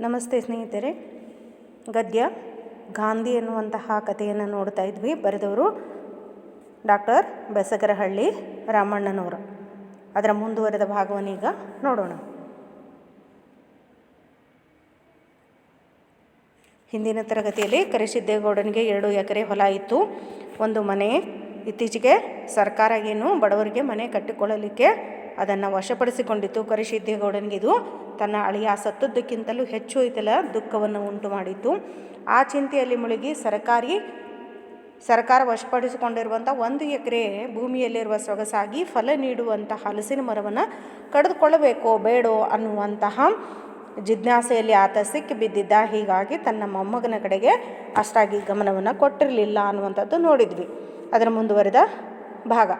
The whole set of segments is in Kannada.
ನಮಸ್ತೆ ಸ್ನೇಹಿತರೆ. ಗದ್ಯ, ಗಾಂಧಿ ಎನ್ನುವಂತಹ ಕಥೆಯನ್ನು ನೋಡ್ತಾ ಇದ್ವಿ. ಬರೆದವರು ಡಾಕ್ಟರ್ ಬೆಸಗರಹಳ್ಳಿ ರಾಮಣ್ಣನವರು. ಅದರ ಮುಂದುವರೆದ ಭಾಗವನ್ನು ಈಗ ನೋಡೋಣ. ಹಿಂದಿನ ತರಗತಿಯಲ್ಲಿ ಕರಿಸಿದ್ದೇಗೌಡನಿಗೆ ಎರಡು ಎಕರೆ ಹೊಲ ಇತ್ತು. ಒಂದು ಮನೆ. ಇತ್ತೀಚೆಗೆ ಸರ್ಕಾರ ಏನು ಬಡವರಿಗೆ ಮನೆ ಕಟ್ಟಿಕೊಳ್ಳಲಿಕ್ಕೆ ಅದನ್ನು ವಶಪಡಿಸಿಕೊಂಡಿತ್ತು ಕರಿಸಿದ್ದೇಗೌಡನಿಗೆ ಇದು ತನ್ನ ಅಳಿಯ ಸತ್ತದ್ದಕ್ಕಿಂತಲೂ ಹೆಚ್ಚು ಇತಲ ದುಃಖವನ್ನು ಉಂಟು ಮಾಡಿತ್ತು ಆ ಚಿಂತೆಯಲ್ಲಿ ಮುಳುಗಿ ಸರಕಾರಿ, ಸರ್ಕಾರ ವಶಪಡಿಸಿಕೊಂಡಿರುವಂಥ ಒಂದು ಎಕರೆ ಭೂಮಿಯಲ್ಲಿರುವ ಸೊಗಸಾಗಿ ಫಲ ನೀಡುವಂಥ ಹಲಸಿನ ಮರವನ್ನು ಕಡಿದುಕೊಳ್ಳಬೇಕೋ ಬೇಡೋ ಅನ್ನುವಂತಹ ಜಿಜ್ಞಾಸೆಯಲ್ಲಿ ಆತ ಸಿಕ್ಕಿ ಬಿದ್ದಿದ್ದ. ಹೀಗಾಗಿ ತನ್ನ ಮೊಮ್ಮಗನ ಕಡೆಗೆ ಅಷ್ಟಾಗಿ ಗಮನವನ್ನು ಕೊಟ್ಟಿರಲಿಲ್ಲ ಅನ್ನುವಂಥದ್ದು ನೋಡಿದ್ವಿ. ಅದರ ಮುಂದುವರೆದ ಭಾಗ.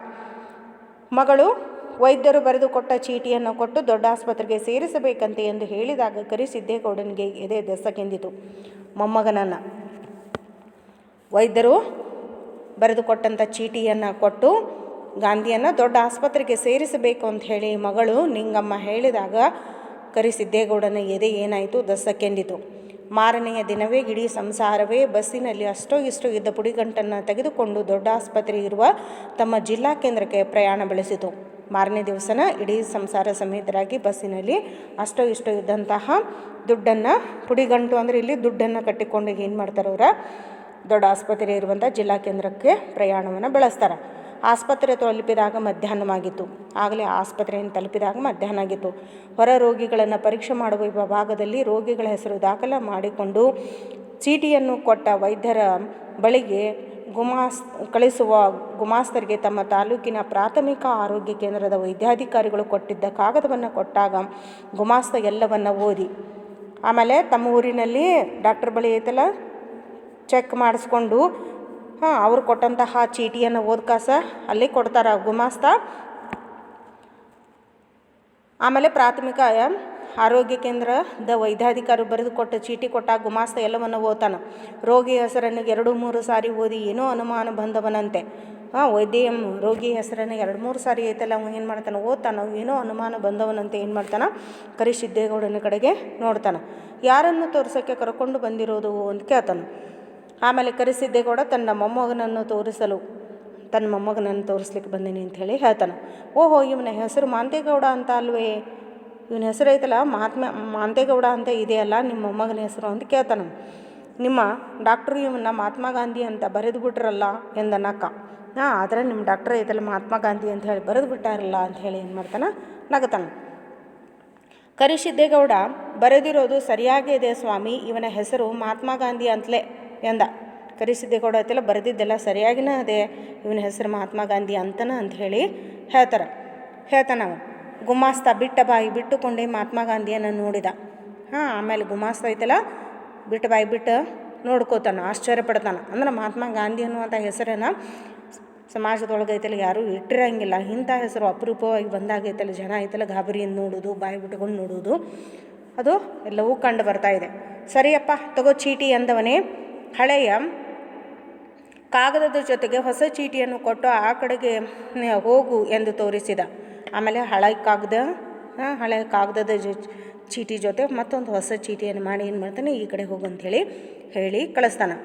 ಮಗಳು ವೈದ್ಯರು ಬರೆದುಕೊಟ್ಟ ಚೀಟಿಯನ್ನು ಕೊಟ್ಟು ದೊಡ್ಡ ಆಸ್ಪತ್ರೆಗೆ ಸೇರಿಸಬೇಕಂತೆ ಎಂದು ಹೇಳಿದಾಗ ಕರಿಸಿದ್ದೇಗೌಡನಿಗೆ ಎದೆ ದೆಸಗೆಂದಿತು ಮೊಮ್ಮಗನನ್ನು. ವೈದ್ಯರು ಬರೆದುಕೊಟ್ಟಂಥ ಚೀಟಿಯನ್ನು ಕೊಟ್ಟು ಗಾಂಧಿಯನ್ನು ದೊಡ್ಡ ಆಸ್ಪತ್ರೆಗೆ ಸೇರಿಸಬೇಕು ಅಂತ ಹೇಳಿ ಮಗಳು ನಿಂಗಮ್ಮ ಹೇಳಿದಾಗ ಕರಿಸಿದ್ದೇಗೌಡನ ಎದೆ ಏನಾಯಿತು? ದಸಕ್ಕೆಂದಿತು ಮಾರನೆಯ ದಿನವೇ ಇಡೀ ಸಂಸಾರವೇ ಬಸ್ಸಿನಲ್ಲಿ ಅಷ್ಟೋ ಇಷ್ಟೋ ಇದ್ದ ಪುಡಿಗಂಟನ್ನು ತೆಗೆದುಕೊಂಡು ದೊಡ್ಡ ಆಸ್ಪತ್ರೆ ಇರುವ ತಮ್ಮ ಜಿಲ್ಲಾ ಕೇಂದ್ರಕ್ಕೆ ಪ್ರಯಾಣ ಬೆಳೆಸಿತು. ಮಾರನೇ ದಿವಸನ ಇಡೀ ಸಂಸಾರ ಸಮೇತರಾಗಿ ಬಸ್ಸಿನಲ್ಲಿ ಅಷ್ಟೋ ಇಷ್ಟೋ ಇದ್ದಂತಹ ದುಡ್ಡನ್ನು, ಪುಡಿಗಂಟು ಅಂದರೆ ಇಲ್ಲಿ ದುಡ್ಡನ್ನು ಕಟ್ಟಿಕೊಂಡು ಏನು ಮಾಡ್ತಾರೆ ಅವರ? ದೊಡ್ಡ ಆಸ್ಪತ್ರೆ ಇರುವಂಥ ಜಿಲ್ಲಾ ಕೇಂದ್ರಕ್ಕೆ ಪ್ರಯಾಣವನ್ನು ಬೆಳೆಸ್ತಾರೆ. ಆಸ್ಪತ್ರೆ ತಲುಪಿದಾಗ ಮಧ್ಯಾಹ್ನವಾಗಿತ್ತು. ಆಗಲೇ ಆಸ್ಪತ್ರೆಯನ್ನು ತಲುಪಿದಾಗ ಮಧ್ಯಾಹ್ನ ಆಗಿತ್ತು ಹೊರ ರೋಗಿಗಳನ್ನು ಪರೀಕ್ಷೆ ಮಾಡುವ ವಿಭಾಗದಲ್ಲಿ ರೋಗಿಗಳ ಹೆಸರು ದಾಖಲೆ ಮಾಡಿಕೊಂಡು ಚೀಟಿಯನ್ನು ಕೊಟ್ಟ ವೈದ್ಯರ ಬಳಿಗೆ ಗುಮಾಸ್, ಕಳಿಸುವ ಗುಮಾಸ್ತರಿಗೆ ತಮ್ಮ ತಾಲೂಕಿನ ಪ್ರಾಥಮಿಕ ಆರೋಗ್ಯ ಕೇಂದ್ರದ ವೈದ್ಯಾಧಿಕಾರಿಗಳು ಕೊಟ್ಟಿದ್ದ ಕಾಗದವನ್ನು ಕೊಟ್ಟಾಗ ಗುಮಾಸ್ತ ಎಲ್ಲವನ್ನು ಓದಿ. ಆಮೇಲೆ ತಮ್ಮ ಊರಿನಲ್ಲಿ ಡಾಕ್ಟರ್ ಬಳಿ ಐತಲ್ಲ ಚೆಕ್ ಮಾಡಿಸ್ಕೊಂಡು, ಹಾಂ, ಅವರು ಕೊಟ್ಟಂತಹ ಚೀಟಿಯನ್ನು ಓದ್ಕಾಸ ಅಲ್ಲಿ ಕೊಡ್ತಾರೆ ಗುಮಾಸ್ತ. ಆಮೇಲೆ ಪ್ರಾಥಮಿಕ ಆರೋಗ್ಯ ಕೇಂದ್ರದ ವೈದ್ಯಾಧಿಕಾರಿ ಬರೆದು ಕೊಟ್ಟ ಚೀಟಿ ಕೊಟ್ಟಾಗ ಗುಮಾಸ್ತ ಎಲ್ಲವನ್ನು ಓದ್ತಾನೆ. ರೋಗಿ ಹೆಸರನ್ನು ಎರಡು ಮೂರು ಸಾರಿ ಓದಿ ಏನೋ ಅನುಮಾನ ಬಂದವನಂತೆ. ಹಾಂ ವೈದ್ಯ ರೋಗಿ ಹೆಸರನ್ನು ಎರಡು ಮೂರು ಸಾರಿ ಐತಲ್ಲ ಅವನು ಏನು ಮಾಡ್ತಾನೆ? ಓದ್ತಾನೆ. ಏನೋ ಅನುಮಾನ ಬಂದವನಂತೆ ಏನು ಮಾಡ್ತಾನೆ? ಕರಿಸಿದ್ದೇಗೌಡನ ಕಡೆಗೆ ನೋಡ್ತಾನೆ. ಯಾರನ್ನು ತೋರಿಸೋಕ್ಕೆ ಕರ್ಕೊಂಡು ಬಂದಿರೋದು ಅಂತ ಕೇಳ್ತಾನೆ. ಆಮೇಲೆ ಕರಿಸಿದ್ದೇಗೌಡ ತನ್ನ ಮೊಮ್ಮಗನನ್ನು ತೋರಿಸಲು, ತನ್ನ ಮೊಮ್ಮಗನನ್ನು ತೋರಿಸ್ಲಿಕ್ಕೆ ಬಂದೀನಿ ಅಂತ ಹೇಳಿ ಹೇಳ್ತಾನೆ. ಓಹೋ, ಇವನ ಹೆಸರು ಮಾಂತೇಗೌಡ ಅಂತ ಅಲ್ವೇ? ಇವನ ಹೆಸರು ಐತಲ್ಲ, ಮಹಾತ್ಮ, ಮಾಂತೇಗೌಡ ಅಂತ ಇದೆಯಲ್ಲ ನಿಮ್ಮ ಮೊಮ್ಮಗನ ಹೆಸರು ಅಂತ ಕೇಳ್ತಾನೆ. ನಿಮ್ಮ ಡಾಕ್ಟ್ರು ಇವನ್ನ ಮಹಾತ್ಮ ಗಾಂಧಿ ಅಂತ ಬರೆದು ಬಿಟ್ರಲ್ಲ ಎಂದನಕ್ಕ. ಹಾಂ, ಆದರೆ ನಿಮ್ಮ ಡಾಕ್ಟ್ರ್ ಐತಲ್ಲ ಮಹಾತ್ಮ ಗಾಂಧಿ ಅಂತ ಹೇಳಿ ಬರೆದು ಬಿಟ್ಟಾರಲ್ಲ ಅಂತ ಹೇಳಿ ಏನು ಮಾಡ್ತಾನೆ? ನಗತಾನೆ. ಕರಿಸಿದ್ದೇಗೌಡ, ಬರೆದಿರೋದು ಸರಿಯಾಗೇ ಇದೆ ಸ್ವಾಮಿ, ಇವನ ಹೆಸರು ಮಹಾತ್ಮ ಗಾಂಧಿ ಅಂತಲೇ ಎಂದ. ಕರಿಸಿದ್ದೇಗೌಡ ಐತೆಲ್ಲ, ಬರೆದಿದ್ದೆಲ್ಲ ಸರಿಯಾಗಿನೇ ಅದೇ, ಇವನ ಹೆಸರು ಮಹಾತ್ಮ ಗಾಂಧಿ ಅಂತನ ಅಂತ ಹೇಳಿ ಹೇಳ್ತಾರೆ. ಹೇಳ್ತಾನವ ಗುಮಾಸ್ತ ಬಿಟ್ಟ ಬಾಯಿ ಬಿಟ್ಟುಕೊಂಡೇ ಮಹಾತ್ಮ ಗಾಂಧಿಯನ್ನು ನೋಡಿದ. ಹಾಂ, ಆಮೇಲೆ ಗುಮಾಸ್ತ ಐತಲ್ಲ, ಬಿಟ್ಟ ಬಾಯಿ ಬಿಟ್ಟು ನೋಡ್ಕೋತಾನ, ಆಶ್ಚರ್ಯ ಪಡ್ತಾನೆ. ಅಂದ್ರೆ ಮಹಾತ್ಮ ಗಾಂಧಿ ಅನ್ನುವಂಥ ಹೆಸರನ್ನು ಸಮಾಜದೊಳಗೆ ಐತಲ್ಲ, ಯಾರೂ ಇಟ್ಟಿರಂಗಿಲ್ಲ. ಇಂಥ ಹೆಸರು ಅಪರೂಪವಾಗಿ ಬಂದಾಗ ಐತಲ್ಲ, ಜನ ಐತಲ್ಲ, ಗಾಬರಿಯಿಂದ ನೋಡೋದು, ಬಾಯಿ ಬಿಟ್ಕೊಂಡು ನೋಡೋದು, ಅದು ಎಲ್ಲವೂ ಕಂಡು ಬರ್ತಾ ಇದೆ. ಸರಿಯಪ್ಪ, ತಗೋ ಚೀಟಿ ಅಂದವನೇ ಹಳೆಯ ಕಾಗದದ ಜೊತೆಗೆ ಹೊಸ ಚೀಟಿಯನ್ನು ಕೊಟ್ಟು ಆ ಕಡೆಗೆ ಹೋಗು ಎಂದು ತೋರಿಸಿದ. ಆಮೇಲೆ ಹಳೆ ಕಾಗದ ಹಳೆ ಕಾಗದದ ಜೊ, ಚೀಟಿ ಜೊತೆ ಮತ್ತೊಂದು ಹೊಸ ಚೀಟಿಯನ್ನು ಮಾಡಿ ಏನು ಮಾಡ್ತಾನೆ, ಈ ಕಡೆ ಹೋಗು ಅಂಥೇಳಿ ಹೇಳಿ ಕಳಿಸ್ತಾನೆ.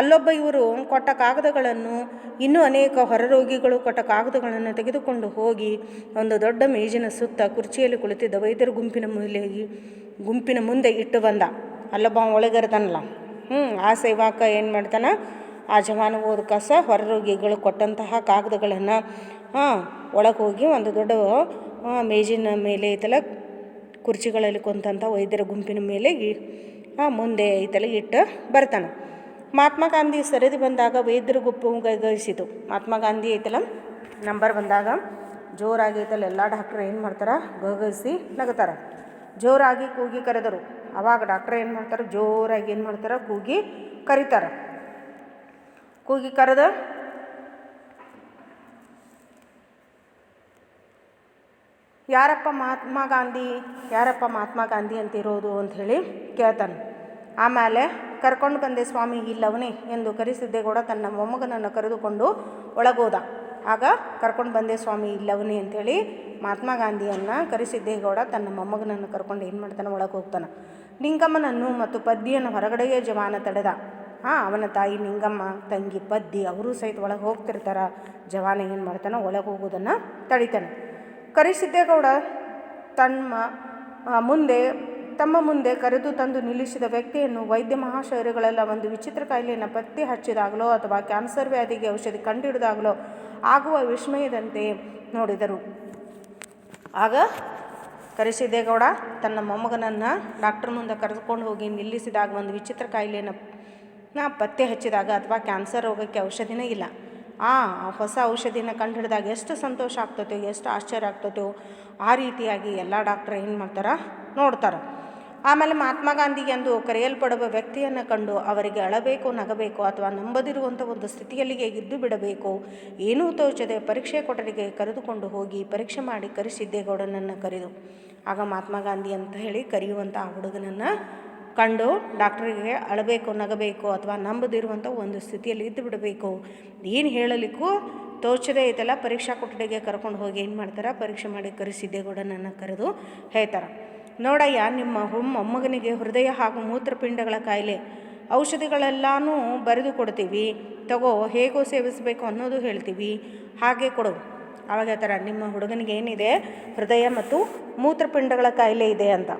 ಅಲ್ಲೊಬ್ಬ ಇವರು ಕೊಟ್ಟ ಕಾಗದಗಳನ್ನು ಇನ್ನೂ ಅನೇಕ ಹೊರರೋಗಿಗಳು ಕೊಟ್ಟ ಕಾಗದಗಳನ್ನು ತೆಗೆದುಕೊಂಡು ಹೋಗಿ ಒಂದು ದೊಡ್ಡ ಮೇಜಿನ ಸುತ್ತ ಕುರ್ಚಿಯಲ್ಲಿ ಕುಳಿತಿದ್ದ ವೈದ್ಯರ ಗುಂಪಿನ ಮೇಲೆ, ಗುಂಪಿನ ಮುಂದೆ ಇಟ್ಟು ಬಂದ. ಅಲ್ಲೊಬ್ಬ ಒಳಗಿರ್ತಾನಲ್ಲ. ಹ್ಞೂ ಆ ಸೇವಾಕ ಏನು ಮಾಡ್ತಾನೆ ಆ ಜವಾನ ಹೊರ ರೋಗಿಗಳು ಕೊಟ್ಟಂತಹ ಕಾಗದಗಳನ್ನು ಒಳಗೆ ಹೋಗಿ ಒಂದು ದೊಡ್ಡ ಮೇಜಿನ ಮೇಲೆ ಐತಲ್ಲ ಕುರ್ಚಿಗಳಲ್ಲಿ ಕುಂತಂಥ ವೈದ್ಯರ ಗುಂಪಿನ ಮೇಲೆ ಮುಂದೆ ಐತಲ್ಲ ಇಟ್ಟು ಬರ್ತಾನೆ. ಮಹಾತ್ಮ ಗಾಂಧಿ ಸರಿದು ಬಂದಾಗ ವೈದ್ಯರ ಗುಂಪು ಗೈಸಿತು ಮಹಾತ್ಮ ಗಾಂಧಿ ಐತಲ್ಲ ನಂಬರ್ ಬಂದಾಗ ಜೋರಾಗಿ ಐತಲ್ಲ ಎಲ್ಲ ಡಾಕ್ಟ್ರ್ ಏನು ಮಾಡ್ತಾರೆ, ಗಗಸಿ ನಗತಾರೆ. ಜೋರಾಗಿ ಕೂಗಿ ಕರೆದರು. ಅವಾಗ ಡಾಕ್ಟ್ರ್ ಏನು ಮಾಡ್ತಾರೆ, ಜೋರಾಗಿ ಏನು ಮಾಡ್ತಾರೆ, ಕೂಗಿ ಕರೀತಾರೆ. ಕೂಗಿ ಕರೆದ ಯಾರಪ್ಪ ಮಹಾತ್ಮ ಗಾಂಧಿ ಯಾರಪ್ಪ ಮಹಾತ್ಮ ಗಾಂಧಿ ಅಂತಿರೋದು ಅಂಥೇಳಿ ಕೇಳ್ತಾನೆ. ಆಮೇಲೆ ಕರ್ಕೊಂಡು ಬಂದೆ ಸ್ವಾಮಿ, ಇಲ್ಲವನೇ ಎಂದು ಕರೆಸಿದ್ದೇಗೌಡ ತನ್ನ ಮೊಮ್ಮಗನನ್ನು ಕರೆದುಕೊಂಡು ಒಳಗೋದ. ಆಗ ಕರ್ಕೊಂಡು ಬಂದೆ ಸ್ವಾಮಿ, ಇಲ್ಲವನೇ ಅಂಥೇಳಿ ಮಹಾತ್ಮ ಗಾಂಧಿಯನ್ನು ಕರಿಸಿದ್ದೇಗೌಡ ತನ್ನ ಮೊಮ್ಮಗನನ್ನು ಕರ್ಕೊಂಡು ಏನು ಮಾಡ್ತಾನೆ? ಒಳಗೆ ಹೋಗ್ತಾನೆ ನಿಂಗಮ್ಮನನ್ನು ಮತ್ತು ಪದ್ದಿಯನ್ನು ಹೊರಗಡೆಯೇ ಜವಾನ ತಡೆದ. ಹಾಂ, ಅವನ ತಾಯಿ ನಿಂಗಮ್ಮ, ತಂಗಿ ಪದ್ದಿ ಅವರೂ ಸಹಿತ ಒಳಗೆ ಹೋಗ್ತಿರ್ತಾರೆ. ಜವಾನ ಏನು ಮಾಡ್ತಾನೆ ಒಳಗೆ ಹೋಗೋದನ್ನು ತಡಿತಾನೆ. ಕರಿಸಿದ್ದೇಗೌಡ ತಮ್ಮ ಮುಂದೆ ತಮ್ಮ ಮುಂದೆ ಕರೆದು ತಂದು ನಿಲ್ಲಿಸಿದ ವ್ಯಕ್ತಿಯನ್ನು ವೈದ್ಯ ಮಹಾಶಯರುಗಳೆಲ್ಲ ಒಂದು ವಿಚಿತ್ರ ಕಾಯಿಲೆಯನ್ನು ಪತ್ತೆ ಹಚ್ಚಿದಾಗಲೋ ಅಥವಾ ಕ್ಯಾನ್ಸರ್ ವ್ಯಾಧಿಗೆ ಔಷಧಿ ಕಂಡುಹಿಡಿದಾಗಲೋ ಆಗುವ ವಿಸ್ಮಯದಂತೆ ನೋಡಿದರು. ಆಗ ಕರೆಸಿದ್ದೇಗೌಡ ತನ್ನ ಮೊಮ್ಮಗನನ್ನು ಡಾಕ್ಟರ್ ಮುಂದೆ ಕರೆದುಕೊಂಡು ಹೋಗಿ ನಿಲ್ಲಿಸಿದಾಗ ಒಂದು ವಿಚಿತ್ರ ಕಾಯಿಲೆಯನ್ನು ನಾ ಪತ್ತೆ ಹಚ್ಚಿದಾಗ ಅಥವಾ ಕ್ಯಾನ್ಸರ್ ರೋಗಕ್ಕೆ ಔಷಧಿನೇ ಇಲ್ಲ. ಆ ಹೊಸ ಔಷಧಿನ ಕಂಡುಹಿಡಿದಾಗ ಎಷ್ಟು ಸಂತೋಷ ಆಗ್ತೈತೋ, ಎಷ್ಟು ಆಶ್ಚರ್ಯ ಆಗ್ತೈತೋ, ಆ ರೀತಿಯಾಗಿ ಎಲ್ಲ ಡಾಕ್ಟ್ರ್ ಏನು ಮಾಡ್ತಾರೆ? ನೋಡ್ತಾರೆ. ಆಮೇಲೆ ಮಹಾತ್ಮ ಗಾಂಧಿ ಎಂದು ಕರೆಯಲ್ಪಡುವ ವ್ಯಕ್ತಿಯನ್ನು ಕಂಡು ಅವರಿಗೆ ಅಳಬೇಕು, ನಗಬೇಕು ಅಥವಾ ನಂಬದಿರುವಂಥ ಒಂದು ಸ್ಥಿತಿಯಲ್ಲಿಗೆ ಇದ್ದು ಬಿಡಬೇಕು, ಏನೂ ತೋಚದೆ ಪರೀಕ್ಷೆ ಕೊಠಡಿಗೆ ಕರೆದುಕೊಂಡು ಹೋಗಿ ಪರೀಕ್ಷೆ ಮಾಡಿ ಕರೆಸಿದ್ದೇಗೌಡನನ್ನು ಕರೆದು. ಆಗ ಮಹಾತ್ಮ ಗಾಂಧಿ ಅಂತ ಹೇಳಿ ಕರೆಯುವಂಥ ಆ ಹುಡುಗನನ್ನು ಕಂಡು ಡಾಕ್ಟ್ರಿಗೆ ಅಳಬೇಕು, ನಗಬೇಕು ಅಥವಾ ನಂಬದಿರುವಂಥ ಒಂದು ಸ್ಥಿತಿಯಲ್ಲಿ ಇದ್ದು ಬಿಡಬೇಕು ಏನು ಹೇಳಲಿಕ್ಕೂ ತೋಚದೇ ಐತಲ್ಲ, ಪರೀಕ್ಷಾ ಕೊಠಡಿಗೆ ಕರ್ಕೊಂಡು ಹೋಗಿ ಏನು ಮಾಡ್ತಾರೆ? ಪರೀಕ್ಷೆ ಮಾಡಿ ಕರೆಸಿದ್ದೇಗೌಡನನ್ನು ಕರೆದು ಹೇಳ್ತಾರೆ. ನೋಡಯ್ಯ, ನಿಮ್ಮ ಹುಮ್ಮ ಮೊಮ್ಮಗನಿಗೆ ಹೃದಯ ಹಾಗೂ ಮೂತ್ರಪಿಂಡಗಳ ಕಾಯಿಲೆ. ಔಷಧಿಗಳೆಲ್ಲನೂ ಬರೆದು ಕೊಡ್ತೀವಿ. ತಗೋ, ಹೇಗೋ ಸೇವಿಸಬೇಕು ಅನ್ನೋದು ಹೇಳ್ತೀವಿ. ಹಾಗೆ ಕೊಡು. ಆವಾಗ ಹೇಳ್ತಾರೆ, ನಿಮ್ಮ ಹುಡುಗನಿಗೆ ಏನಿದೆ? ಹೃದಯ ಮತ್ತು ಮೂತ್ರಪಿಂಡಗಳ ಕಾಯಿಲೆ ಇದೆ ಅಂತ.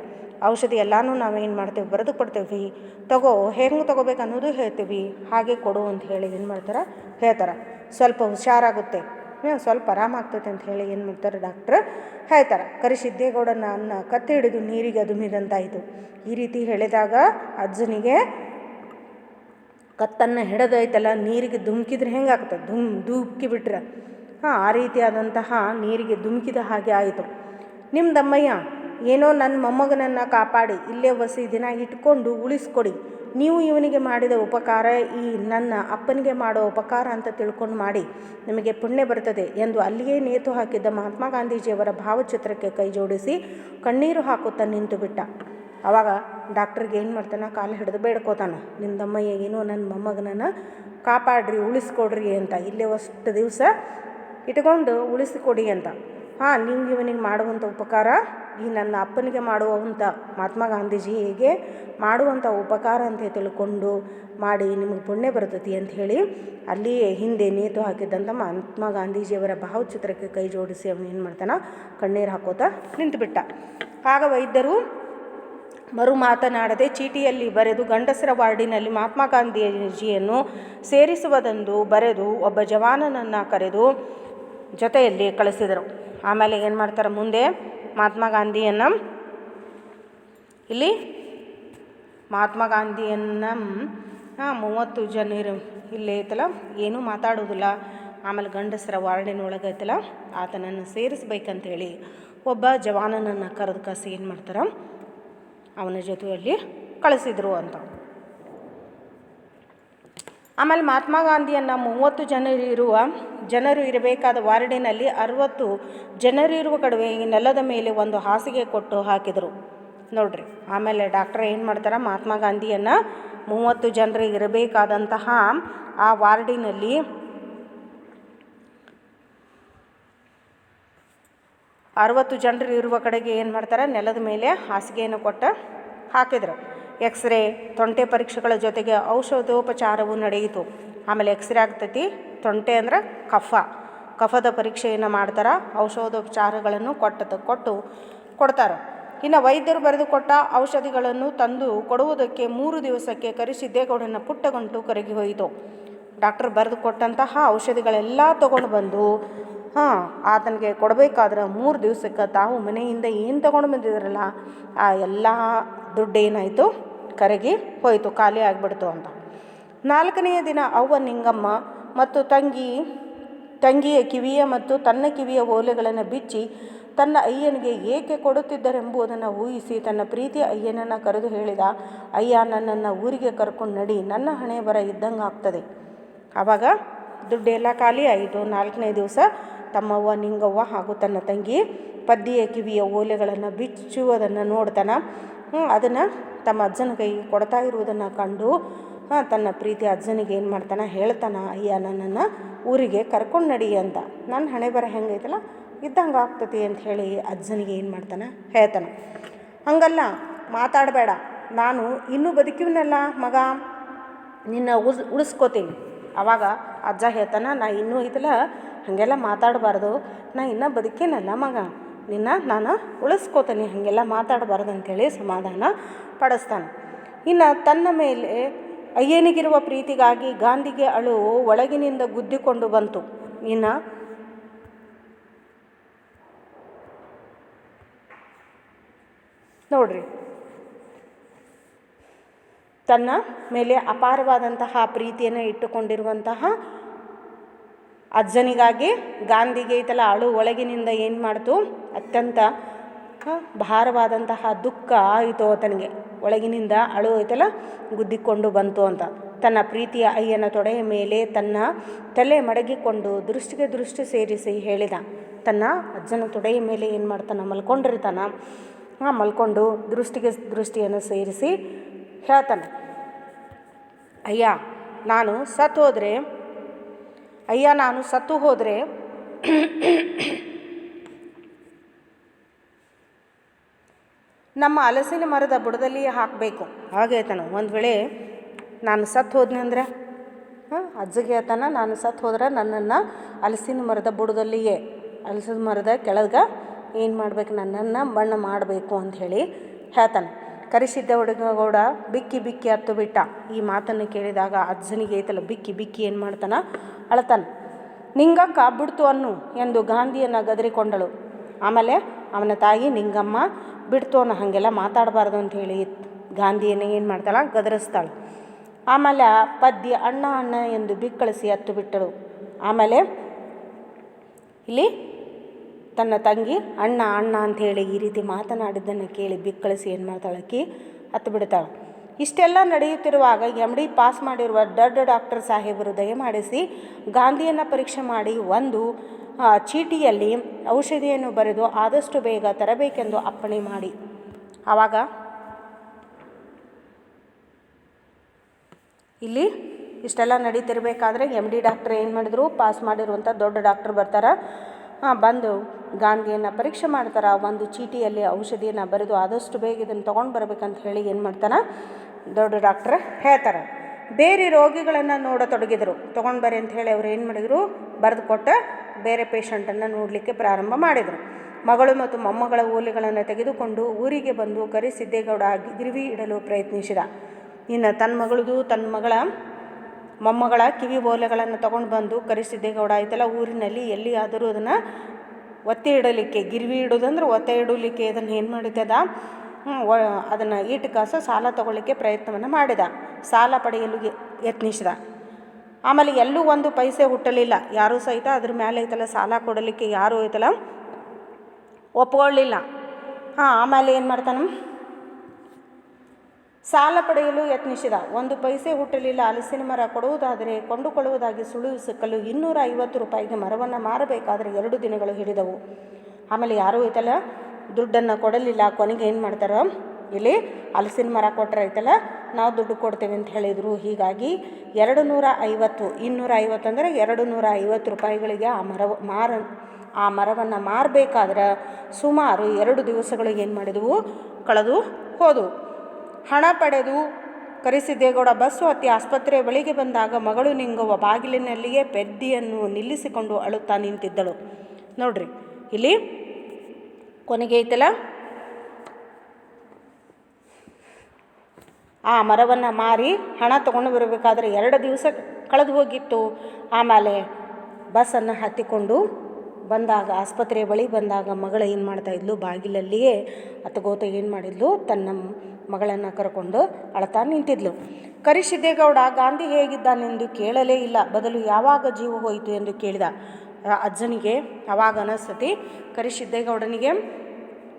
ಔಷಧಿ ಎಲ್ಲನೂ ಏನು ಮಾಡ್ತೇವೆ, ಬರೆದು ಕೊಡ್ತೇವೆ ತಗೋ, ಹೆಂಗೆ ತಗೋಬೇಕು ಅನ್ನೋದು ಹೇಳ್ತೀವಿ. ಹಾಗೆ ಕೊಡು ಅಂತ ಹೇಳಿ ಏನು ಮಾಡ್ತಾರೆ? ಹೇಳ್ತಾರೆ. ಸ್ವಲ್ಪ ಹುಷಾರಾಗುತ್ತೆ. ಸ್ವಲ್ಪ ಆರಾಮಾಗ್ತೈತೆ ಅಂತ ಹೇಳಿ ಏನು ಮಾಡ್ತಾರೆ ಡಾಕ್ಟ್ರ್? ಹೇಳ್ತಾರೆ. ಕರಿಸಿದ್ದೇಗೌಡನ ಅನ್ನ ಕತ್ತಿ ಹಿಡಿದು ನೀರಿಗೆ ಅದುಮಿದಂತಾಯಿತು. ಈ ರೀತಿ ಹೇಳಿದಾಗ ಅಜ್ಜನಿಗೆ ಕತ್ತನ್ನು ಹಿಡಿದೈತಲ್ಲ ನೀರಿಗೆ ಧುಮುಕಿದ್ರೆ ಹೆಂಗಾಗ್ತದೆ ಧುಮ್ ಧುಮುಕಿ ಬಿಟ್ರೆ. ಹಾಂ, ಆ ರೀತಿಯಾದಂತಹ ನೀರಿಗೆ ಧುಮುಕಿದ ಹಾಗೆ ಆಯಿತು. ನಿಮ್ಮ ದಮ್ಮಯ್ಯ ಏನೋ ನನ್ನ ಮೊಮ್ಮಗನನ್ನು ಕಾಪಾಡಿ, ಇಲ್ಲೇ ವಸಿ ದಿನ ಇಟ್ಕೊಂಡು ಉಳಿಸ್ಕೊಡಿ. ನೀವು ಇವನಿಗೆ ಮಾಡಿದ ಉಪಕಾರ, ಈ ನನ್ನ ಅಪ್ಪನಿಗೆ ಮಾಡೋ ಉಪಕಾರ ಅಂತ ತಿಳ್ಕೊಂಡು ಮಾಡಿ. ನಿಮಗೆ ಪುಣ್ಯ ಬರ್ತದೆ ಎಂದು ಅಲ್ಲಿಯೇ ನೇತು ಹಾಕಿದ್ದ ಮಹಾತ್ಮ ಗಾಂಧೀಜಿಯವರ ಭಾವಚಿತ್ರಕ್ಕೆ ಕೈ ಜೋಡಿಸಿ ಕಣ್ಣೀರು ಹಾಕುತ್ತಾ ನಿಂತು ಬಿಟ್ಟ. ಆವಾಗ ಡಾಕ್ಟ್ರಿಗೆ ಏನು ಮಾಡ್ತಾನೆ, ಕಾಲು ಹಿಡಿದು ಬೇಡ್ಕೋತಾನೆ. ನಿಂದಮ್ಮಯ್ಯ, ಏನೋ ನನ್ನ ಮೊಮ್ಮಗನನ್ನು ಕಾಪಾಡ್ರಿ, ಉಳಿಸ್ಕೊಡ್ರಿ ಅಂತ. ಇಲ್ಲೇ ಅಷ್ಟು ದಿವಸ ಇಟ್ಕೊಂಡು ಉಳಿಸಿಕೊಡಿ ಅಂತ. ಹಾಂ, ನೀವು ಇವನಿಗೆ ಮಾಡುವಂಥ ಉಪಕಾರ ಈ ನನ್ನ ಅಪ್ಪನಿಗೆ ಮಾಡುವಂಥ ಮಹಾತ್ಮ ಗಾಂಧೀಜಿಗೆ ಮಾಡುವಂಥ ಉಪಕಾರ ಅಂತ ತಿಳ್ಕೊಂಡು ಮಾಡಿ ನಿಮಗೆ ಪುಣ್ಯ ಬರ್ತೈತಿ ಅಂತ ಹೇಳಿ ಅಲ್ಲಿಯೇ ಹಿಂದೆ ನೇತು ಹಾಕಿದ್ದಂಥ ಮಹಾತ್ಮ ಗಾಂಧೀಜಿಯವರ ಭಾವಚಿತ್ರಕ್ಕೆ ಕೈ ಜೋಡಿಸಿ ಅವನು ಏನು ಮಾಡ್ತಾನೆ? ಕಣ್ಣೀರು ಹಾಕೋತಾ ನಿಂತುಬಿಟ್ಟ. ಆಗ ವೈದ್ಯರು ಮರು ಮಾತನಾಡದೆ ಚೀಟಿಯಲ್ಲಿ ಬರೆದು ಗಂಡಸರ ವಾರ್ಡಿನಲ್ಲಿ ಮಹಾತ್ಮ ಗಾಂಧೀಜಿಯನ್ನು ಸೇರಿಸುವುದೆಂದು ಬರೆದು ಒಬ್ಬ ಜವಾನನನ್ನು ಕರೆದು ಜೊತೆಯಲ್ಲಿ ಕಳಿಸಿದರು. ಆಮೇಲೆ ಏನು ಮಾಡ್ತಾರೆ ಮುಂದೆ ಮಹಾತ್ಮ ಗಾಂಧಿಯನ್ನು ಇಲ್ಲಿ ಮಹಾತ್ಮ ಗಾಂಧಿಯನ್ನು ಮೂವತ್ತು ಜನ ಇಲ್ಲೇ ಐತಲ್ಲ, ಏನೂ ಮಾತಾಡೋದಿಲ್ಲ. ಆಮೇಲೆ ಗಂಡಸರ ವಾರ್ಡಿನೊಳಗೆ ಐತಲ್ಲ, ಆತನನ್ನು ಸೇರಿಸ್ಬೇಕಂತೇಳಿ ಒಬ್ಬ ಜವಾನನನ್ನು ಕರೆದು ಕಸಿ ಏನು ಮಾಡ್ತಾರೆ, ಅವನ ಜೊತೆಯಲ್ಲಿ ಕಳಿಸಿದರು ಅಂತ. ಆಮೇಲೆ ಮಹಾತ್ಮ ಗಾಂಧಿಯನ್ನು ಮೂವತ್ತು ಜನರು ಇರುವ, ಜನರು ಇರಬೇಕಾದ ವಾರ್ಡಿನಲ್ಲಿ ಅರವತ್ತು ಜನರು ಇರುವ ಕಡುವೆ ಈ ನೆಲದ ಮೇಲೆ ಒಂದು ಹಾಸಿಗೆ ಕೊಟ್ಟು ಹಾಕಿದರು. ನೋಡ್ರಿ, ಆಮೇಲೆ ಡಾಕ್ಟ್ರ್ ಏನು ಮಾಡ್ತಾರೆ, ಮಹಾತ್ಮ ಗಾಂಧಿಯನ್ನು ಮೂವತ್ತು ಜನರು ಇರಬೇಕಾದಂತಹ ಆ ವಾರ್ಡಿನಲ್ಲಿ ಅರವತ್ತು ಜನರು ಇರುವ ಕಡೆಗೆ ಏನು ಮಾಡ್ತಾರೆ, ನೆಲದ ಮೇಲೆ ಹಾಸಿಗೆಯನ್ನು ಕೊಟ್ಟು ಹಾಕಿದರು. ಎಕ್ಸ್ರೇ, ತೊಂಟೆ ಪರೀಕ್ಷೆಗಳ ಜೊತೆಗೆ ಔಷಧೋಪಚಾರವು ನಡೆಯಿತು. ಆಮೇಲೆ ಎಕ್ಸ್ರೇ ಆಗ್ತೈತಿ, ತೊಂಟೆ ಅಂದ್ರೆ ಕಫ. ಕಫದ ಪರೀಕ್ಷೆಯನ್ನು ಮಾಡ್ತಾರೆ, ಔಷಧೋಪಚಾರಗಳನ್ನು ಕೊಟ್ಟದ ಕೊಟ್ಟು ಕೊಡ್ತಾರೆ. ಇನ್ನು ವೈದ್ಯರು ಬರೆದುಕೊಟ್ಟ ಔಷಧಿಗಳನ್ನು ತಂದು ಕೊಡುವುದಕ್ಕೆ ಮೂರು ದಿವಸಕ್ಕೆ ಕರೆಸಿದ್ದೇಗೌಡನ ಪುಟ್ಟಗಂಟು ಕರಗಿ ಹೋಯಿತು. ಡಾಕ್ಟರ್ ಬರೆದು ಕೊಟ್ಟಂತಹ ಔಷಧಿಗಳೆಲ್ಲ ತೊಗೊಂಡು ಬಂದು, ಹಾಂ, ಆತನಿಗೆ ಕೊಡಬೇಕಾದ್ರೆ ಮೂರು ದಿವಸಕ್ಕೆ ತಾವು ಮನೆಯಿಂದ ಏನು ತೊಗೊಂಡು ಬಂದಿದ್ರಲ್ಲ, ಆ ಎಲ್ಲ ದುಡ್ಡು ಏನಾಯಿತು ಕರಗಿ ಹೋಯಿತು, ಖಾಲಿ ಆಗಿಬಿಡ್ತು ಅಂತ. ನಾಲ್ಕನೆಯ ದಿನ ಅವ್ವ ನಿಂಗಮ್ಮ ಮತ್ತು ತಂಗಿ, ತಂಗಿಯ ಕಿವಿಯ ಮತ್ತು ತನ್ನ ಕಿವಿಯ ಓಲೆಗಳನ್ನು ಬಿಚ್ಚಿ ತನ್ನ ಅಯ್ಯನಿಗೆ ಏಕೆ ಕೊಡುತ್ತಿದ್ದರೆಂಬುದನ್ನು ಊಹಿಸಿ ತನ್ನ ಪ್ರೀತಿಯ ಅಯ್ಯನನ್ನು ಕರೆದು ಹೇಳಿದ, ಅಯ್ಯ, ನನ್ನನ್ನು ಊರಿಗೆ ಕರ್ಕೊಂಡು ನಡಿ, ನನ್ನ ಹಣೆ ಬರ ಇದ್ದಂಗೆ ಆಗ್ತದೆ. ಆವಾಗ ದುಡ್ಡೆಲ್ಲ ಖಾಲಿ ಆಯಿತು. ನಾಲ್ಕನೇ ದಿವಸ ತಮ್ಮವ್ವ, ನಿಂಗವ್ವ ಹಾಗೂ ತನ್ನ ತಂಗಿ ಪದ್ಯ ಕಿವಿಯ ಓಲೆಗಳನ್ನು ಬಿಚ್ಚುವುದನ್ನು ನೋಡ್ತಾನೆ ಅದನ್ನು ತಮ್ಮ ಅಜ್ಜನ ಕೈಗೆ ಕೊಡ್ತಾ ಇರುವುದನ್ನು ಕಂಡು ತನ್ನ ಪ್ರೀತಿ ಅಜ್ಜನಿಗೆ ಏನು ಮಾಡ್ತಾನೆ? ಹೇಳ್ತಾನೆ, ಅಯ್ಯ, ನನ್ನನ್ನು ಊರಿಗೆ ಕರ್ಕೊಂಡು ನಡಿ ಅಂತ. ನನ್ನ ಹಣೆ ಬರ ಹೆಂಗೈತಲ್ಲ? ಇದ್ದಂಗೆ ಆಗ್ತತಿ ಅಂತ ಹೇಳಿ ಅಜ್ಜನಿಗೆ ಏನು ಮಾಡ್ತಾನೆ? ಹೇಳ್ತಾನೆ. ಹಂಗಲ್ಲ, ಮಾತಾಡಬೇಡ. ನಾನು ಇನ್ನೂ ಬದುಕಿವನಲ್ಲ, ಮಗ. ನಿನ್ನ ಉಸ್ ಉಳಿಸ್ಕೋತೀನಿ. ಆವಾಗ ಅಜ್ಜ ಹೇಳ್ತಾನೆ, ನಾ ಇನ್ನೂ ಐತಲ್ಲ ಹಾಗೆಲ್ಲ ಮಾತಾಡಬಾರ್ದು. ನಾ ಇನ್ನೂ ಬದುಕೇನಲ್ಲ, ಮಗ. ನಿನ್ನ ನಾನು ಉಳಿಸ್ಕೋತೀನಿ, ಹಾಗೆಲ್ಲ ಮಾತಾಡಬಾರ್ದು ಅಂಥೇಳಿ ಸಮಾಧಾನ ಪಡಿಸ್ತಾನೆ. ಇನ್ನು ತನ್ನ ಮೇಲೆ ಅಯ್ಯನಿಗಿರುವ ಪ್ರೀತಿಗಾಗಿ ಗಾಂಧಿಗೆ ಅಳು ಒಳಗಿನಿಂದ ಗುದ್ದಿಕೊಂಡು ಬಂತು. ಇನ್ನು ನೋಡ್ರಿ, ತನ್ನ ಮೇಲೆ ಅಪಾರವಾದಂತಹ ಪ್ರೀತಿಯನ್ನು ಇಟ್ಟುಕೊಂಡಿರುವಂತಹ ಅಜ್ಜನಿಗಾಗಿ ಗಾಂಧಿಗೆ ಐತಲ್ಲ ಅಳು ಒಳಗಿನಿಂದ ಏನು ಮಾಡ್ತು? ಅತ್ಯಂತ ಭಾರವಾದಂತಹ ದುಃಖ ಆಯಿತು ಆತನಿಗೆ. ಒಳಗಿನಿಂದ ಅಳು ಐತಲ್ಲ ಗುದ್ದಿಕೊಂಡು ಬಂತು ಅಂತ. ತನ್ನ ಪ್ರೀತಿಯ ಅಯ್ಯನ ತೊಡೆಯ ಮೇಲೆ ತನ್ನ ತಲೆ ಮಡಗಿಕೊಂಡು ದೃಷ್ಟಿಗೆ ದೃಷ್ಟಿ ಸೇರಿಸಿ ಹೇಳಿದ. ತನ್ನ ಅಜ್ಜನ ತೊಡೆಯ ಮೇಲೆ ಏನು ಮಾಡ್ತಾನೆ? ಮಲ್ಕೊಂಡಿರ್ತಾನ. ಮಲ್ಕೊಂಡು ದೃಷ್ಟಿಗೆ ದೃಷ್ಟಿಯನ್ನು ಸೇರಿಸಿ ಹೇಳ್ತಾನೆ. ಅಯ್ಯ, ನಾನು ಸತ್ತು ಹೋದರೆ ಅಯ್ಯ, ನಾನು ಸತ್ತು ಹೋದರೆ ನಮ್ಮ ಹಲಸಿನ ಮರದ ಬುಡದಲ್ಲಿ ಹಾಕಬೇಕು. ಹಾಗೆ ಹೇಳ್ತಾನೆ ಒಂದು ವೇಳೆ ನಾನು ಸತ್ತು ಹೋದ್ನಿ ಅಂದರೆ? ಹಾಂ, ಅಜ್ಜಿಗೆ ಹೇಳ್ತಾನೆ ನಾನು ಸತ್ತು ಹೋದ್ರೆ ನನ್ನನ್ನು ಹಲಸಿನ ಮರದ ಬುಡದಲ್ಲಿಯೇ ಹಲಸಿನ ಮರದ ಕೆಳಗೆ ಏನು ಮಾಡ್ಬೇಕು? ನನ್ನನ್ನು ಮಣ್ಣು ಮಾಡಬೇಕು ಅಂಥೇಳಿ ಹೇಳ್ತಾನೆ ಕರಿಸಿದ್ದ ಹುಡುಗಗೌಡ ಬಿಕ್ಕಿ ಬಿಕ್ಕಿ ಹತ್ತು ಬಿಟ್ಟ. ಈ ಮಾತನ್ನು ಕೇಳಿದಾಗ ಅಜ್ಜನಿಗೆ ಐತಲ್ಲ, ಬಿಕ್ಕಿ ಬಿಕ್ಕಿ ಏನು ಮಾಡ್ತಾನ? ಅಳತಾನೆ ನಿಂಗ ಬಿಡ್ತು ಅನ್ನು ಎಂದು ಗಾಂಧಿಯನ್ನು ಗದರಿಕೊಂಡಳು. ಆಮೇಲೆ ಅವನ ತಾಯಿ, ನಿಂಗಮ್ಮ ಬಿಡ್ತು ಅನ್ನೋ, ಹಾಗೆಲ್ಲ ಮಾತಾಡಬಾರ್ದು ಅಂತ ಹೇಳಿ ಗಾಂಧಿಯನ್ನು ಏನು ಮಾಡ್ತಾಳ? ಗದರಿಸ್ತಾಳೆ. ಆಮೇಲೆ ಪದ್ಯ ಅಣ್ಣ ಅಣ್ಣ ಎಂದು ಬಿಕ್ಕಳಿಸಿ ಹತ್ತು ಬಿಟ್ಟಳು. ಆಮೇಲೆ ಇಲ್ಲಿ ತನ್ನ ತಂಗಿ, ಅಣ್ಣ ಅಣ್ಣ ಅಂಥೇಳಿ ಈ ರೀತಿ ಮಾತನಾಡಿದ್ದನ್ನು ಕೇಳಿ ಬಿಕ್ಕಳಿಸಿ ಏನು ಮಾಡ್ತಾಳೆ? ಅಕ್ಕಿ ಹತ್ತು ಬಿಡ್ತಾಳೆ. ಇಷ್ಟೆಲ್ಲ ನಡೆಯುತ್ತಿರುವಾಗ ಎಂ ಡಿ ಪಾಸ್ ಮಾಡಿರುವ ದೊಡ್ಡ ಡಾಕ್ಟರ್ ಸಾಹೇಬರು ದಯಮಾಡಿಸಿ ಗಾಂಧಿಯನ್ನು ಪರೀಕ್ಷೆ ಮಾಡಿ ಒಂದು ಚೀಟಿಯಲ್ಲಿ ಔಷಧಿಯನ್ನು ಬರೆದು ಆದಷ್ಟು ಬೇಗ ತರಬೇಕೆಂದು ಅಪ್ಪಣೆ ಮಾಡಿ. ಆವಾಗ ಇಲ್ಲಿ ಇಷ್ಟೆಲ್ಲ ನಡೀತಿರ್ಬೇಕಾದ್ರೆ ಎಂ ಡಿ ಡಾಕ್ಟ್ರ್ ಏನು ಮಾಡಿದ್ರು? ಪಾಸ್ ಮಾಡಿರುವಂಥ ದೊಡ್ಡ ಡಾಕ್ಟ್ರ್ ಬರ್ತಾರೆ. ಬಂದು ಗಾಂಧಿಯನ್ನು ಪರೀಕ್ಷೆ ಮಾಡ್ತಾರೆ. ಒಂದು ಚೀಟಿಯಲ್ಲಿ ಔಷಧಿಯನ್ನು ಬರೆದು ಆದಷ್ಟು ಬೇಗ ಇದನ್ನು ತೊಗೊಂಡು ಬರ್ಬೇಕಂತ ಹೇಳಿ ಏನು ಮಾಡ್ತಾನೆ? ದೊಡ್ಡ ಡಾಕ್ಟ್ರ್ ಹೇಳ್ತಾರೆ. ಬೇರೆ ರೋಗಿಗಳನ್ನು ನೋಡತೊಡಗಿದರು. ತೊಗೊಂಡು ಬರ್ರಿ ಅಂತ ಹೇಳಿ ಅವ್ರು ಏನು ಮಾಡಿದರು? ಬರೆದು ಕೊಟ್ಟು ಬೇರೆ ಪೇಷಂಟನ್ನು ನೋಡಲಿಕ್ಕೆ ಪ್ರಾರಂಭ ಮಾಡಿದರು. ಮಗಳು ಮತ್ತು ಮೊಮ್ಮಗಳ ಓಲೆಗಳನ್ನು ತೆಗೆದುಕೊಂಡು ಊರಿಗೆ ಬಂದು ಕರಿಸಿದ್ದೇಗೌಡ ಗಿರಿವಿ ಇಡಲು ಪ್ರಯತ್ನಿಸಿದ. ಇನ್ನು ತನ್ನ ಮಗಳದು ತನ್ನ ಮಗಳ ಮೊಮ್ಮಗಳ ಕಿವಿ ಓಲೆಗಳನ್ನು ತಗೊಂಡು ಬಂದು ಕರಿಸಿದ್ದೇಗೌಡ, ಆಯ್ತಲ್ಲ? ಊರಿನಲ್ಲಿ ಎಲ್ಲಿಯಾದರೂ ಅದನ್ನು ಒತ್ತೆ ಇಡಲಿಕ್ಕೆ, ಗಿರ್ವಿ ಇಡೋದಂದ್ರೆ ಒತ್ತೆ ಇಡಲಿಕ್ಕೆ ಅದನ್ನು ಏನು ಮಾಡಿದ್ದದ ಅದನ್ನು ಈಟು ಕಾಸು ಸಾಲ ತಗೊಳ್ಳಿಕ್ಕೆ ಪ್ರಯತ್ನವನ್ನು ಮಾಡಿದ. ಸಾಲ ಪಡೆಯಲು ಯತ್ನಿಸಿದ. ಆಮೇಲೆ ಎಲ್ಲೂ ಒಂದು ಪೈಸೆ ಹುಟ್ಟಲಿಲ್ಲ. ಯಾರೂ ಸಹಿತ ಅದ್ರ ಮೇಲೆ ಐತಲ್ಲ, ಸಾಲ ಕೊಡಲಿಕ್ಕೆ ಯಾರೂ ಐತಲ್ಲ ಒಪ್ಕೊಳ್ಳಿಲ್ಲ ಹಾಂ, ಆಮೇಲೆ ಏನು ಮಾಡ್ತಾನೆ? ಸಾಲ ಪಡೆಯಲು ಯತ್ನಿಸಿದ. ಒಂದು ಪೈಸೆ ಹುಟ್ಟಲಿಲ್ಲ. ಹಲಸಿನ ಮರ ಕೊಡುವುದಾದರೆ ಕೊಂಡುಕೊಳ್ಳುವುದಾಗಿ ಸುಳಿವು ಸಿಕ್ಕಲು ಇನ್ನೂರ ಐವತ್ತು ರೂಪಾಯಿಗೆ ಮರವನ್ನು ಮಾರಬೇಕಾದರೆ ಎರಡು ದಿನಗಳು ಹಿಡಿದವು. ಆಮೇಲೆ ಯಾರೂ ಐತಲ್ಲ? ದುಡ್ಡನ್ನು ಕೊಡಲಿಲ್ಲ. ಕೊನೆಗೆ ಏನು ಮಾಡ್ತಾರೆ? ಇಲ್ಲಿ ಹಲಸಿನ ಮರ ಕೊಟ್ಟರೆ ಐತಲ್ಲ? ನಾವು ದುಡ್ಡು ಕೊಡ್ತೇವೆ ಅಂತ ಹೇಳಿದರು. ಹೀಗಾಗಿ ಎರಡು ನೂರ ಐವತ್ತು ಇನ್ನೂರ ಐವತ್ತು ಅಂದರೆ ಎರಡು ನೂರ ಐವತ್ತು ರೂಪಾಯಿಗಳಿಗೆ ಆ ಮರ ಮಾರ, ಆ ಮರವನ್ನು ಮಾರಬೇಕಾದ್ರೆ ಸುಮಾರು ಎರಡು ದಿವಸಗಳಿಗೆ ಏನು ಮಾಡಿದವು? ಕಳೆದು ಹೋದವು. ಹಣ ಪಡೆದು ಕರೆಸಿದ್ದೇಗೌಡ. ಬಸ್ಸು ಹತ್ತಿ ಆಸ್ಪತ್ರೆಯ ಬಳಿಗೆ ಬಂದಾಗ ಮಗಳು ನಿಂಗುವ ಬಾಗಿಲಿನಲ್ಲಿಯೇ ಪೆದ್ದಿಯನ್ನು ನಿಲ್ಲಿಸಿಕೊಂಡು ಅಳುತ್ತಾ ನಿಂತಿದ್ದಳು. ನೋಡ್ರಿ, ಇಲ್ಲಿ ಕೊನೆಗೆ ಐತಲ್ಲ? ಆ ಮರವನ್ನು ಮಾರಿ ಹಣ ತಗೊಂಡು ಬರಬೇಕಾದ್ರೆ ಎರಡು ದಿವಸ ಕಳೆದು ಹೋಗಿತ್ತು. ಆಮೇಲೆ ಬಸ್ಸನ್ನು ಹತ್ತಿಕೊಂಡು ಬಂದಾಗ ಆಸ್ಪತ್ರೆಯ ಬಳಿ ಬಂದಾಗ ಮಗಳು ಏನು ಮಾಡ್ತಾಯಿದ್ಲು ಬಾಗಿಲಲ್ಲಿಯೇ ಅತ್ತಗೋತ ಏನು ಮಾಡಿದ್ಲು? ತನ್ನ ಮಗಳನ್ನು ಕರ್ಕೊಂಡು ಅಳ್ತಾ ನಿಂತಿದ್ಲು. ಕರಿಸಿದ್ದೇಗೌಡ, ಗಾಂಧಿ ಹೇಗಿದ್ದಾನೆಂದು ಕೇಳಲೇ ಇಲ್ಲ. ಬದಲು ಯಾವಾಗ ಜೀವ ಹೋಯಿತು ಎಂದು ಕೇಳಿದ ಅಜ್ಜನಿಗೆ ಅವಾಗ ಅನಿಸ್ತತಿ. ಕರಿಸಿದ್ದೇಗೌಡನಿಗೆ,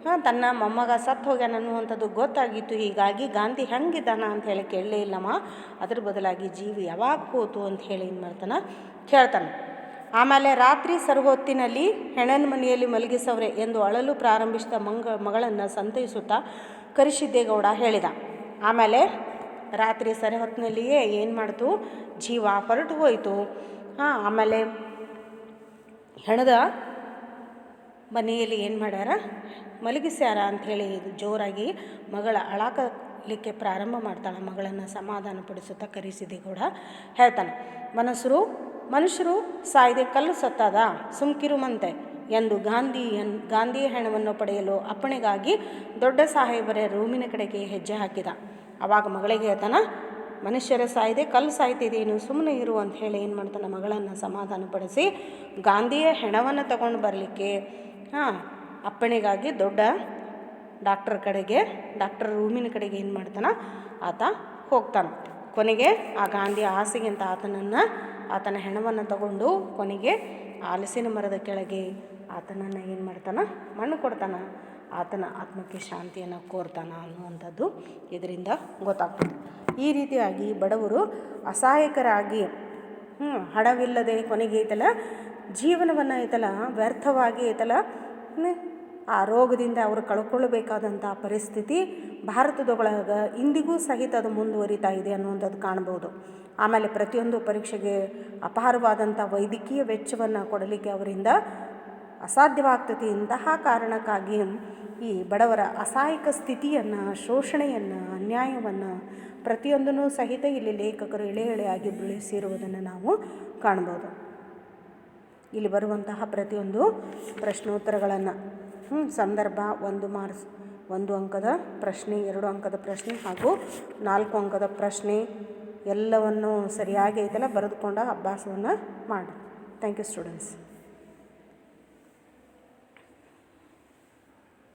ಹಾಂ, ತನ್ನ ಮೊಮ್ಮಗ ಸತ್ತು ಹೋಗ್ಯಾನ ಅನ್ನುವಂಥದ್ದು ಗೊತ್ತಾಗಿತ್ತು. ಹೀಗಾಗಿ ಗಾಂಧಿ ಹೆಂಗಿದ್ದಾನ ಅಂತ ಹೇಳಿ ಕೇಳಲೇ ಇಲ್ಲಮ್ಮ. ಅದ್ರ ಬದಲಾಗಿ ಜೀವಿ ಯಾವಾಗ ಹೋತು ಅಂತ ಹೇಳಿ ಏನು ಮಾಡ್ತಾನೆ ಕೇಳ್ತಾನೆ. ಆಮೇಲೆ ರಾತ್ರಿ ಸರ್ವೊತ್ತಿನಲ್ಲಿ ಹೆಣನ ಮನೆಯಲ್ಲಿ ಮಲಗಿಸವ್ರೆ ಎಂದು ಅಳಲು ಪ್ರಾರಂಭಿಸಿದ ಮಂಗ ಮಗಳನ್ನು ಸಂತೈಸುತ್ತಾ ಕರಿಸಿದ್ದೇಗೌಡ ಹೇಳಿದ. ಆಮೇಲೆ ರಾತ್ರಿ ಸರಿ ಹೊತ್ತಿನಲ್ಲಿಯೇ ಏನು ಮಾಡ್ತು? ಜೀವ ಹೊರಟು ಹೋಯಿತು. ಹಾಂ, ಆಮೇಲೆ ಹೆಣದ ಮನೆಯಲ್ಲಿ ಏನು ಮಾಡ್ಯಾರ? ಮಲಗಿಸ್ಯಾರ ಅಂಥೇಳಿ ಜೋರಾಗಿ ಮಗಳ ಅಳಾಕಲಿಕ್ಕೆ ಪ್ರಾರಂಭ ಮಾಡ್ತಾಳೆ ಮಗಳನ್ನು ಸಮಾಧಾನಪಡಿಸುತ್ತಾ ಕರೆಸಿದೆ ಕೂಡ ಹೇಳ್ತಾನೆ. ಮನಸ್ಸರು ಮನುಷ್ಯರು ಸಾಯ್ದೆ ಕಲ್ಲು ಸತ್ತದ ಸುಮ್ಕಿರುಮಂತೆ ಎಂದು ಗಾಂಧಿ ಗಾಂಧಿಯ ಹೆಣವನ್ನು ಪಡೆಯಲು ಅಪ್ಪಣೆಗಾಗಿ ದೊಡ್ಡ ಸಾಹೇಬರ ರೂಮಿನ ಕಡೆಗೆ ಹೆಜ್ಜೆ ಹಾಕಿದ. ಆವಾಗ ಮಗಳಿಗೆ ಹೇಳ್ತಾನ ಮನುಷ್ಯರ ಸಾಯ್ದೆ ಕಲ್ಲು ಸಾಯ್ತಿದೆ ಸುಮ್ಮನೆ ಇರು ಅಂತ ಹೇಳಿ ಏನು ಮಾಡ್ತಾನೆ ಮಗಳನ್ನು ಸಮಾಧಾನಪಡಿಸಿ ಗಾಂಧಿಯ ಹೆಣವನ್ನು ತಗೊಂಡು ಬರಲಿಕ್ಕೆ, ಹಾಂ, ಅಪ್ಪಣೆಗಾಗಿ ದೊಡ್ಡ ಡಾಕ್ಟರ್ ಕಡೆಗೆ, ಡಾಕ್ಟರ್ ರೂಮಿನ ಕಡೆಗೆ ಏನು ಮಾಡ್ತಾನೆ, ಆತ ಹೋಗ್ತಾನೆ. ಕೊನೆಗೆ ಆ ಗಾಂಧಿ ಆಸೆಗಿಂತ ಆತನನ್ನು ಆತನ ಹೆಣವನ್ನು ತಗೊಂಡು ಕೊನೆಗೆ ಆಲಸಿನ ಮರದ ಕೆಳಗೆ ಆತನನ್ನು ಏನು ಮಾಡ್ತಾನೆ? ಮಣ್ಣು ಕೊಡ್ತಾನೆ. ಆತನ ಆತ್ಮಕ್ಕೆ ಶಾಂತಿಯನ್ನು ಕೋರ್ತಾನ ಅನ್ನುವಂಥದ್ದು ಇದರಿಂದ ಗೊತ್ತಾಗ್ತದೆ. ಈ ರೀತಿಯಾಗಿ ಬಡವರು ಅಸಹಾಯಕರಾಗಿ ಹ್ಞೂ ಹಣವಿಲ್ಲದೆ ಕೊನೆಗೆ ಐತಲ್ಲ ಜೀವನವನ್ನು ಐತಲ್ಲ ವ್ಯರ್ಥವಾಗಿ ಐತಲ್ಲ ಆ ರೋಗದಿಂದ ಅವರು ಕಳ್ಕೊಳ್ಬೇಕಾದಂಥ ಪರಿಸ್ಥಿತಿ ಭಾರತದೊಳಗ ಇಂದಿಗೂ ಸಹಿತ ಅದು ಮುಂದುವರಿತಾ ಇದೆ ಅನ್ನುವಂಥದ್ದು ಕಾಣ್ಬೋದು. ಆಮೇಲೆ ಪ್ರತಿಯೊಂದು ಪರೀಕ್ಷೆಗೆ ಅಪಾರವಾದಂಥ ವೈದ್ಯಕೀಯ ವೆಚ್ಚವನ್ನು ಕೊಡಲಿಕ್ಕೆ ಅವರಿಂದ ಅಸಾಧ್ಯವಾಗ್ತದೆ ಇಂತಹ ಕಾರಣಕ್ಕಾಗಿ ಈ ಬಡವರ ಅಸಹಾಯಕ ಸ್ಥಿತಿಯನ್ನು, ಶೋಷಣೆಯನ್ನು, ಅನ್ಯಾಯವನ್ನು ಪ್ರತಿಯೊಂದನ್ನು ಸಹಿತ ಇಲ್ಲಿ ಲೇಖಕರು ಎಳೆ ಎಳೆಯಾಗಿ ಬೆಳೆಸಿರುವುದನ್ನು ನಾವು ಕಾಣ್ಬೋದು ಇಲ್ಲಿ ಬರುವಂತಹ ಪ್ರತಿಯೊಂದು ಪ್ರಶ್ನೋತ್ತರಗಳನ್ನು ಸಂದರ್ಭ ಒಂದು ಮಾರ್ಕ್ಸ್, ಒಂದು ಅಂಕದ ಪ್ರಶ್ನೆ, ಎರಡು ಅಂಕದ ಪ್ರಶ್ನೆ ಹಾಗೂ ನಾಲ್ಕು ಅಂಕದ ಪ್ರಶ್ನೆ ಎಲ್ಲವನ್ನು ಸರಿಯಾಗಿ ಐತಲ್ಲ ಬರೆದುಕೊಂಡ ಅಭ್ಯಾಸವನ್ನು ಮಾಡಿ. Thank you students